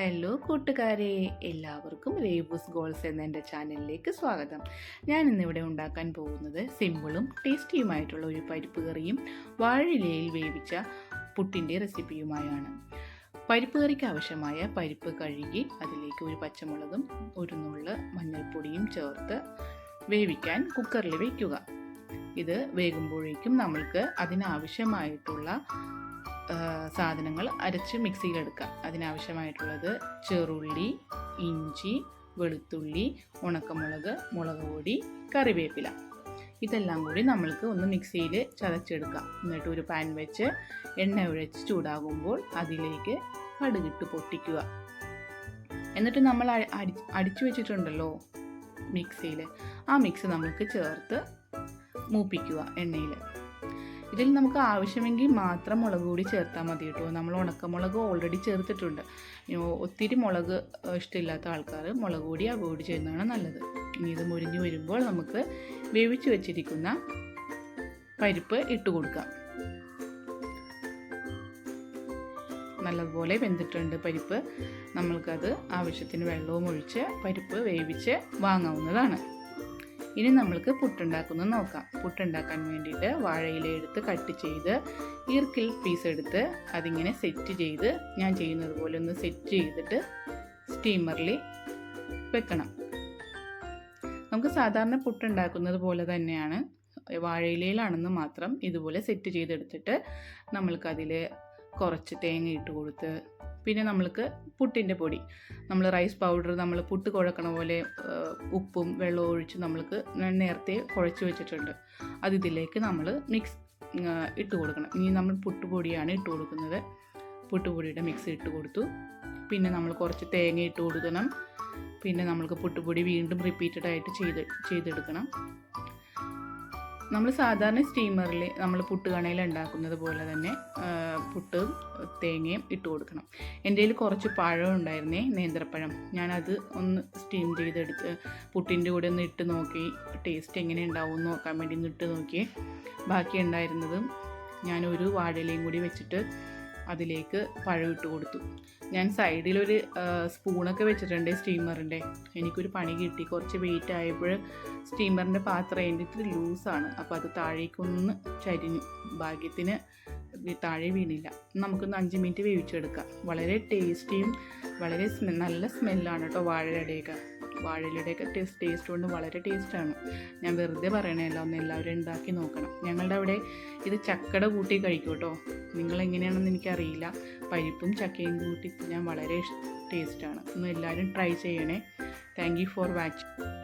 Hello കൂട്ടുകാരെ. എല്ലാവർക്കും റേബൂസ് goals എന്ന എന്റെ ചാനലിലേക്ക് സ്വാഗതം. ഞാൻ ഇന്നിവിടെ ഉണ്ടാക്കാൻ പോകുന്നത് സിമ്പിളും ടേസ്റ്റിയുമായിട്ടുള്ള ഒരു പരിപ്പ് കറിയും വാഴയിലയിൽ വേവിച്ച പുട്ടിന്റെ റെസിപ്പിയുമായാണ്. പരിപ്പ് കറിക്ക് ആവശ്യമായ പരിപ്പ് കഴുകി അതിലേക്ക് ഒരു പച്ചമുളകും ഒരു നുള്ള് മഞ്ഞൾപ്പൊടിയും ചേർത്ത് വേവിക്കാൻ കുക്കറിൽ വയ്ക്കുക ഇത് വേകുമ്പോഴേക്കും നമ്മൾക്ക് അതിനാവശ്യമായിട്ടുള്ള സാധനങ്ങൾ അരച്ച് മിക്സിയിലെടുക്കാം അതിനാവശ്യമായിട്ടുള്ളത് ചെറുള്ളി ഇഞ്ചി വെളുത്തുള്ളി ഉണക്കമുളക് മുളക് പൊടി കറിവേപ്പില. ഇതെല്ലാം കൂടി നമ്മൾക്ക് ഒന്ന് മിക്സിയിൽ ചതച്ചെടുക്കാം. എന്നിട്ട് ഒരു പാൻ വെച്ച് എണ്ണ ഒഴിച്ച് ചൂടാകുമ്പോൾ അതിലേക്ക് കടുകിട്ട് പൊട്ടിക്കുക. എന്നിട്ട് നമ്മൾ അടി അടിച്ചു വെച്ചിട്ടുണ്ടല്ലോ മിക്സിയിൽ. ആ മിക്സ് നമുക്ക് ചേർത്ത് മൂപ്പിക്കുക എണ്ണയിൽ. ഇതിൽ നമുക്ക് ആവശ്യമെങ്കിൽ മാത്രം മുളക് കൂടി ചേർത്താൽ മതി കേട്ടോ. നമ്മൾ ഉണക്കമുളക് ഓൾറെഡി ചേർത്തിട്ടുണ്ട്. ഒത്തിരി മുളക് ഇഷ്ടമില്ലാത്ത ആൾക്കാർ മുളക് കൂടി അവോയ്ഡ് ചെയ്യുന്നതാണ് നല്ലത്. ഇനി ഇത് മുരിഞ്ഞു വരുമ്പോൾ നമുക്ക് വേവിച്ച് വെച്ചിരിക്കുന്ന പരിപ്പ് ഇട്ട് കൊടുക്കാം. നല്ലതുപോലെ വെന്തിട്ടുണ്ട് പരിപ്പ്. നമ്മൾക്കത് ആവശ്യത്തിന് വെള്ളവും ഒഴിച്ച് പരിപ്പ് വേവിച്ച് വാങ്ങാവുന്നതാണ്. ഇനി നമ്മൾക്ക് പുട്ടുണ്ടാക്കുന്നത് നോക്കാം. പുട്ടുണ്ടാക്കാൻ വേണ്ടിയിട്ട് വാഴയില എടുത്ത് കട്ട് ചെയ്ത് ഈർക്കിൽ പീസ് എടുത്ത് അതിങ്ങനെ സെറ്റ് ചെയ്ത് ഞാൻ ചെയ്യുന്നത് പോലെ ഒന്ന് സെറ്റ് ചെയ്തിട്ട് സ്റ്റീമറിൽ വെക്കണം. നമുക്ക് സാധാരണ പുട്ടുണ്ടാക്കുന്നത് പോലെ തന്നെയാണ്. വാഴയിലയിലാണെന്ന് മാത്രം ഇതുപോലെ സെറ്റ് ചെയ്തെടുത്തിട്ട് നമ്മൾക്കതിൽ കുറച്ച് തേങ്ങ ഇട്ട് കൊടുത്ത് പിന്നെ നമ്മൾക്ക് പുട്ടിന്റെ പൊടി. നമ്മൾ റൈസ് പൗഡർ നമ്മൾ പുട്ട് കുഴക്കണ പോലെ ഉപ്പും വെള്ളവും ഒഴിച്ച് നമ്മൾക്ക് നേരത്തെ കുഴച്ച് വെച്ചിട്ടുണ്ട്. അത് ഇതിലേക്ക് നമ്മൾ മിക്സ് ഇട്ട് കൊടുക്കണം. ഇനി നമ്മൾ പുട്ടുപൊടിയാണ് ഇട്ട് കൊടുക്കുന്നത്. പുട്ടുപൊടിയുടെ മിക്സ് ഇട്ട് കൊടുത്തു. പിന്നെ നമ്മൾ കുറച്ച് തേങ്ങ ഇട്ട് കൊടുക്കണം. പിന്നെ നമ്മൾക്ക് പുട്ടുപൊടി വീണ്ടും റിപ്പീറ്റഡ് ആയിട്ട് ചെയ്ത് ചെയ്തെടുക്കണം. നമ്മൾ സാധാരണ സ്റ്റീമറിൽ നമ്മൾ പുട്ടുകണയിൽ ഉണ്ടാക്കുന്നത് പോലെ തന്നെ പുട്ടും തേങ്ങയും ഇട്ട് കൊടുക്കണം. എന്റെ കയ്യിൽ കുറച്ച് പഴം ഉണ്ടായിരുന്നേ നേന്ത്രപ്പഴം. ഞാനത് ഒന്ന് സ്റ്റീം ചെയ്തെടുത്ത് പുട്ടിന്റെ കൂടെ ഒന്ന് ഇട്ട് നോക്കി ടേസ്റ്റ് എങ്ങനെ ഉണ്ടാവും എന്ന് നോക്കാൻ വേണ്ടി ഒന്ന് ഇട്ട് നോക്കി. ബാക്കി ഉണ്ടായിരുന്നതും ഞാനൊരു വാഴയിലയും കൂടി വെച്ചിട്ട് അതിലേക്ക് പഴം ഇട്ട് കൊടുത്തു. ഞാൻ സൈഡിലൊരു സ്പൂണൊക്കെ വെച്ചിട്ടുണ്ട് സ്റ്റീമറിന്റെ. എനിക്കൊരു പണി കിട്ടി. കുറച്ച് വെയിറ്റ് ആയപ്പോൾ സ്റ്റീമറിന്റെ പാത്രം അതിന്റെ ഇത്തിരി ലൂസാണ്. അപ്പോൾ അത് താഴേക്കൊന്ന് ചരിഞ്ഞു. ഭാഗ്യത്തിന് താഴെ വീണില്ല. നമുക്കൊന്ന് അഞ്ച് മിനിറ്റ് വേവിച്ചെടുക്കാം. വളരെ ടേസ്റ്റിയും വളരെ സ്മെ നല്ല സ്മെല്ലാണ് കേട്ടോ വാഴയുടെയൊക്കെ വാഴയിലയുടെയൊക്കെ ടേസ്റ്റ് ടേസ്റ്റ് കൊണ്ട് വളരെ ടേസ്റ്റാണ് ഞാൻ വെറുതെ പറയണല്ല ഒന്ന് എല്ലാവരും ഉണ്ടാക്കി നോക്കണം. ഞങ്ങളുടെ അവിടെ ഇത് ചക്കട കൂട്ടി കഴിക്കും കേട്ടോ നിങ്ങളെങ്ങനെയാണെന്ന് എനിക്കറിയില്ല. പരിപ്പും ചക്കയും കൂട്ടി ഞാൻ വളരെ ടേസ്റ്റാണ് ഒന്ന് എല്ലാവരും ട്രൈ ചെയ്യണേ. Thank you for watching